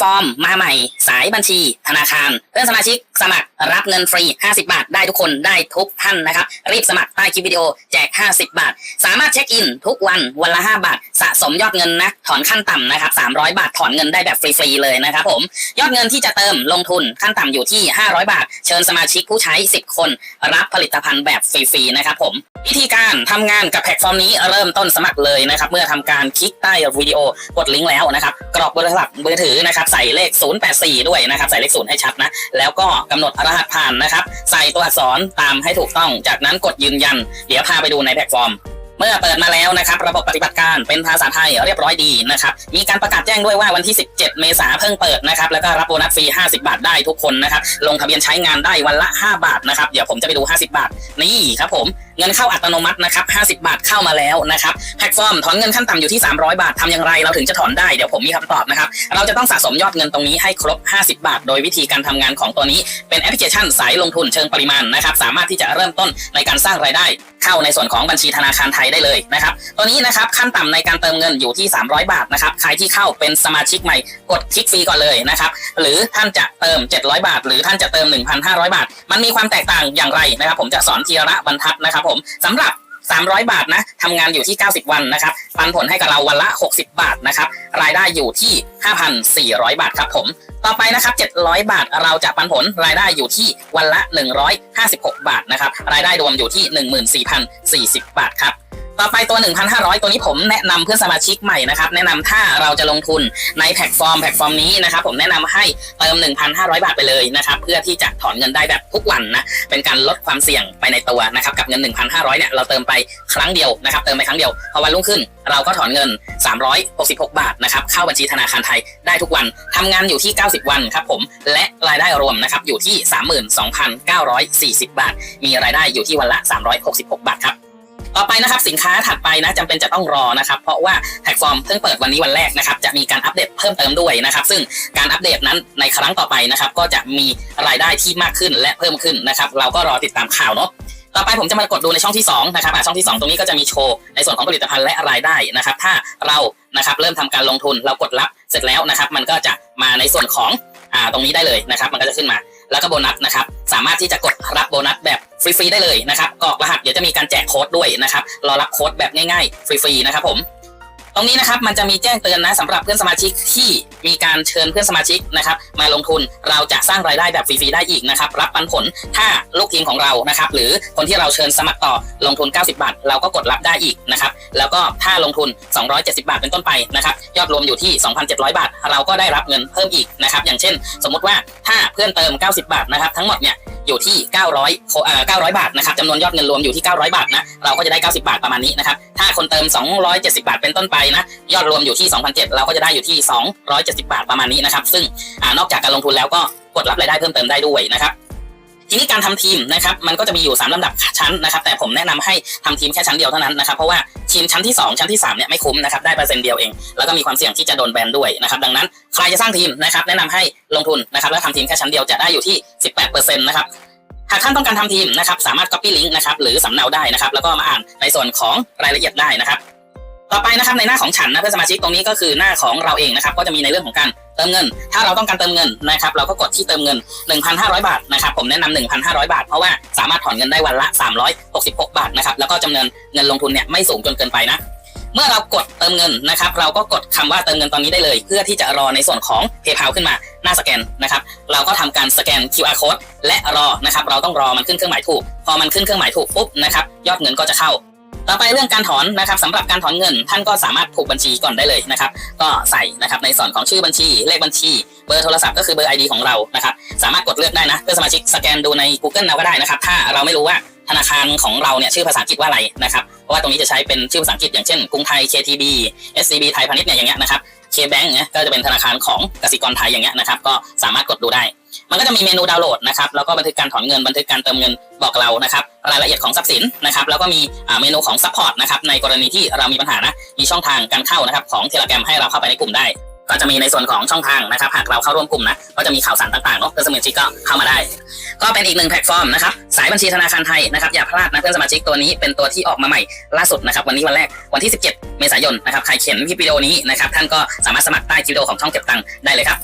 ฟอร์มมาใหม่ สายบัญชี ธนาคาร เพื่อนสมาชิกสมัครรับเงินฟรี 50 บาท ได้ทุกคนได้ทุกท่านนะครับ รีบสมัครใต้คลิปวิดีโอแจก 50 บาท สามารถเช็คอินทุกวันวันละ 5 บาท สะสมยอดเงินนะถอนขั้นต่ำนะครับ300 บาทถอนเงินได้แบบฟรีๆเลยนะครับผมยอดเงินที่จะเติมลงทุนขั้นต่ำอยู่ที่ 500 บาท เชิญสมาชิกผู้ใช้ 10 คน รับผลิตภัณฑ์แบบฟรีๆนะครับผมวิธีการทำงานกับแพลตฟอร์มนี้เริ่มต้นสมัครเลยนะครับเมื่อทำการคลิกใต้วิดีโอกดลิงก์แล้วนะครับกรอกเบอร์โทรศัพท์มือถือนะครับใส่เลข 084 ด้วยนะครับ ใส่เลข 0 ให้ชัดนะ แล้วก็กำหนดรหัสผ่านนะครับ ใส่ตัวอักษรตามให้ถูกต้อง จากนั้นกดยืนยัน เดี๋ยวพาไปดูในแพลตฟอร์มเมื่อเปิดมาแล้วนะครับระบบปฏิบัติการเป็นภาษาไทยเรียบร้อยดีนะครับมีการประกาศแจ้งด้วยว่าวันที่ 17 เมษาเพิ่งเปิดนะครับแล้วก็รับโบนัสฟรี 50 บาทได้ทุกคนนะครับลงทะเบียนใช้งานได้วันละ 5 บาทนะครับเดี๋ยวผมจะไปดู 50 บาทนี่ครับผม เงินเข้าอัตโนมัตินะครับ 50 บาทเข้ามาแล้วนะครับแพลตฟอร์มถอนเงินขั้นต่ำอยู่ที่ 300 บาททำอย่างไร เราถึงจะถอนได้เดี๋ยวผมมีคำตอบนะครับ เราจะต้องสะสมยอดเงินตรงนี้ให้ครบ 50 บาท โดยวิธีการทำงานของตัวนี้เป็นแอปพลิเคชันสายลงทุนเชิงปริมาณนะครับสามารถที่จะเริ่มต้นในการสร้างรายได้เข้าในส่วนของบัญชีธนาคารไทยได้เลยนะครับ ตัวนี้นะครับขั้นต่ำในการเติมเงินอยู่ที่ 300 บาทนะครับ ใครที่เข้าเป็นสมาชิกใหม่กดคลิกฟรีก่อนเลยนะครับ หรือท่านจะเติม 700 บาท หรือท่านจะเติม 1,500 บาท มันมีความแตกต่างอย่างไรนะครับ ผมจะสอนทีละบรรทัดนะครับผมสำหรับ 300 บาทนะทำงานอยู่ที่ 90 วันนะครับปันผลให้กับเราวันละ 60 บาทนะครับรายได้อยู่ที่ 5,400 บาทครับผม ต่อไปนะครับ 700 บาทเราจะปันผลรายได้อยู่ที่วันละ 156 บาทนะครับรายได้รวมอยู่ที่ 14,040 บาทครับ ต่อไปตัว 1,500 ตัวนี้ผมแนะนำเพื่อนสมาชิกใหม่นะครับ แนะนำถ้าเราจะลงทุนในแพลตฟอร์มแพลตฟอร์มนี้นะครับ ผมแนะนำให้เติม 1,500 บาทไปเลยนะครับ เพื่อที่จะถอนเงินได้แบบทุกวันนะ เป็นการลดความเสี่ยงไปในตัวนะครับ กับเงิน 1,500 เนี่ย เราเติมไปครั้งเดียวนะครับ เติมไปครั้งเดียว พอวันรุ่งขึ้น เราก็ถอนเงิน 366 บาทนะครับ เข้าบัญชีธนาคารไทยได้ทุกวันทำงานอยู่ที่ 90 วันครับผม และรายได้รวมนะครับอยู่ที่ 32,940 บาท มีรายได้อยู่ที่วันละ 366 บาทครับ ต่อไปนะครับสินค้าถัดไปนะจำเป็นจะต้องรอนะครับ เพราะว่าแพลตฟอร์มเพิ่งเปิดวันนี้วันแรกนะครับจะมีการอัปเดตเพิ่มเติมด้วยนะครับ ซึ่งการอัปเดตนั้นในครั้งต่อไปนะครับ ก็จะมีรายได้ที่มากขึ้นและเพิ่มขึ้นนะครับ เราก็รอติดตามข่าวเนาะต่อไปผมจะมากดดูในช่องที่2นะครับอะช่องที่ 2 ตรงนี้ก็จะมีโชว์ในส่วนของผลิตภัณฑ์และรายได้นะครับ ถ้าเรานะครับเริ่มทำการลงทุนเรากดรับเสร็จแล้วนะครับ มันก็จะมาในส่วนของอ่าตรงนี้ได้เลยนะครับ มันก็จะขึ้นมา แล้วก็โบนัสนะครับ สามารถที่จะกดรับโบนัสแบบฟรีๆได้เลยนะครับกรอกรหัสเดี๋ยวจะมีการแจกโค้ดด้วยนะครับ รอรับโค้ดแบบง่ายๆ ฟรีๆนะครับผม ตรงนี้นะครับมันจะมีแจ้งเตือนนะสำหรับเพื่อนสมาชิกที่มีการเชิญเพื่อนสมาชิกนะครับมาลงทุนเราจะสร้างรายได้แบบฟรีๆได้อีกนะครับรับปันผลถ้าลูกทีมของเรานะครับหรือคนที่เราเชิญสมัครต่อลงทุน 90 บาท เราก็กดรับได้อีกนะครับแล้วก็ถ้าลงทุน 270 บาทเป็นต้นไปนะครับยอดรวมอยู่ที่ 2,700 บาท เราก็ได้รับเงินเพิ่มอีกนะครับอย่างเช่น สมมุติว่าถ้าเพื่อนเติม 90 บาทนะครับทั้งหมดเนี่ย อยู่ที่ 900เอ่อ900 บาทนะครับจำนวนยอดเงินรวมอยู่ที่ 900 บาทนะเราก็จะได้ 90 บาทประมาณนี้นะครับถ้าคนเติม 270 บาทเป็นต้นไปนะยอดรวมอยู่ที่2,007เราก็จะได้อยู่ที่ 270 บาทประมาณนี้นะครับซึ่งอนอกจากการลงทุนแล้วก็กดรับรายได้เพิ่มเติมได้ด้วยนะครับ ทีนี้การทำทีมนะครับมันก็จะมีอยู่ 3ลำดับชั้นนะครับ แต่ผมแนะนำให้ทำทีมแค่ชั้นเดียวเท่านั้นนะครับเพราะว่าทีมชั้นที่ 2 ชั้นที่3เนี่ยไม่คุ้มนะครับได้เปอร์เซ็นต์เดียวเอง แล้วก็มีความเสี่ยงที่จะโดนแบนด้วยนะครับดังนั้นใครจะสร้างทีมนะครับแนะนำให้ลงทุนนะครับแล้วทำทีมแค่ชั้นเดียวจะได้อยู่ที่ 18%นะครับหากท่านต้องการทำทีมนะครับสามารถ copy link นะครับหรือสำเนาได้นะครับแล้วก็มาอ่านในส่วนของรายละเอียดได้นะครับ ต่อไปนะครับในหน้าของฉันนะเพื่อนสมาชิกตรงนี้ก็คือหน้าของเราเองนะครับก็จะมีในเรื่องของการ เติมเงิน ถ้าเราต้องการเติมเงินนะครับเราก็กดที่เติมเงิน 1,500 บาทนะครับผมแนะนำ1,500 บาท เพราะว่าสามารถถอนเงินได้วันละ 366 บาทนะครับแล้วก็จำนวนเงินลงทุนเนี่ยไม่สูงจนเกินไปนะเมื่อเรากดเติมเงินนะครับเราก็กดคำว่าเติมเงินตอนนี้ได้เลย เพื่อที่จะรอในส่วนของ PayPal ขึ้นมาหน้าสแกนนะครับเราก็ทำการสแกน QR code และรอนะครับเราต้องรอมันขึ้นเครื่องหมายถูก พอมันขึ้นเครื่องหมายถูกปุ๊บนะครับยอดเงินก็จะเข้า ต่อไปเรื่องการถอนนะครับสำหรับการถอนเงิน ท่านก็สามารถผูกบัญชีก่อนได้เลยนะครับ ก็ใส่นะครับในส่วนของชื่อบัญชี เลขบัญชี เบอร์โทรศัพท์ก็คือเบอร์ ID ของเรานะครับ สามารถกดเลือกได้นะเพื่อนสมาชิกสแกนดูใน Google เราก็ได้นะครับ ถ้าเราไม่รู้ว่า ธนาคารของเราเนี่ยชื่อภาษาอังกฤษว่าอะไรนะครับเพราะว่าตรงนี้จะใช้เป็นชื่อภาษาอังกฤษอย่างเช่นกรุงไทย KTB SCB ไทยพาณิชย์เนี่ยอย่างเงี้ยนะครับ K-Bank เนี่ยก็จะเป็นธนาคารของกสิกรไทยอย่างเงี้ยนะครับก็สามารถกดดูได้ มันก็จะมีเมนูดาวน์โหลดนะครับแล้วก็บันทึกการถอนเงินบันทึกการเติมเงินบอกเรานะครับรายละเอียดของทรัพย์สินนะครับแล้วก็มีเมนูของซัพพอร์ตนะครับในกรณีที่เรามีปัญหานะมีช่องทางการเข้านะครับของเทเลแกรมให้เราเข้าไปในกลุ่มได้ ก็จะมีในส่วนของช่องทางนะครับ หากเราเข้าร่วมกลุ่มนะ ก็จะมีข่าวสารต่างๆเนาะเพื่อนสมาชิกก็เข้ามาได้ ก็เป็นอีกหนึ่งแพลตฟอร์มนะครับ สายบัญชีธนาคารไทยนะครับ อย่าพลาดนะเพื่อนสมาชิกตัวนี้เป็นตัวที่ออกมาใหม่ล่าสุดนะครับ วันนี้วันแรกวันที่ 17 เมษายนนะครับ ใครเขียนคลิปวิดีโอนี้นะครับ ท่านก็สามารถสมัครใต้คลิปวิดีโอของช่องเก็บตังค์ได้เลยครับ